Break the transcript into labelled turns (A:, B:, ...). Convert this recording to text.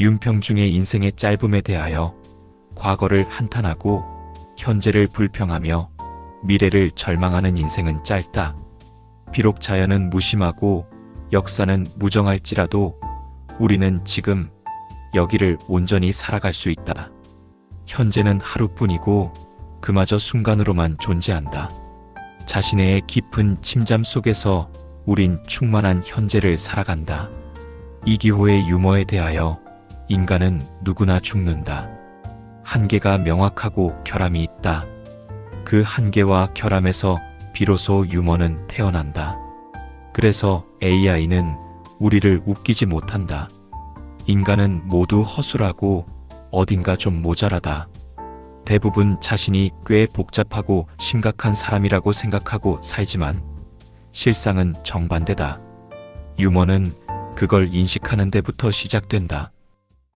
A: 윤평중의 인생의 짧음에 대하여 과거를 한탄하고 현재를 불평하며 미래를 절망하는 인생은 짧다. 비록 자연은 무심하고 역사는 무정할지라도 우리는 지금 여기를 온전히 살아갈 수 있다. 현재는 하루뿐이고 그마저 순간으로만 존재한다. 자신의 깊은 침잠 속에서 우린 충만한 현재를 살아간다. 이기호의 유머에 대하여 인간은 누구나 죽는다. 한계가 명확하고 결함이 있다. 그 한계와 결함에서 비로소 유머는 태어난다. 그래서 AI는 우리를 웃기지 못한다. 인간은 모두 허술하고 어딘가 좀 모자라다. 대부분 자신이 꽤 복잡하고 심각한 사람이라고 생각하고 살지만 실상은 정반대다. 유머는 그걸 인식하는 데부터 시작된다.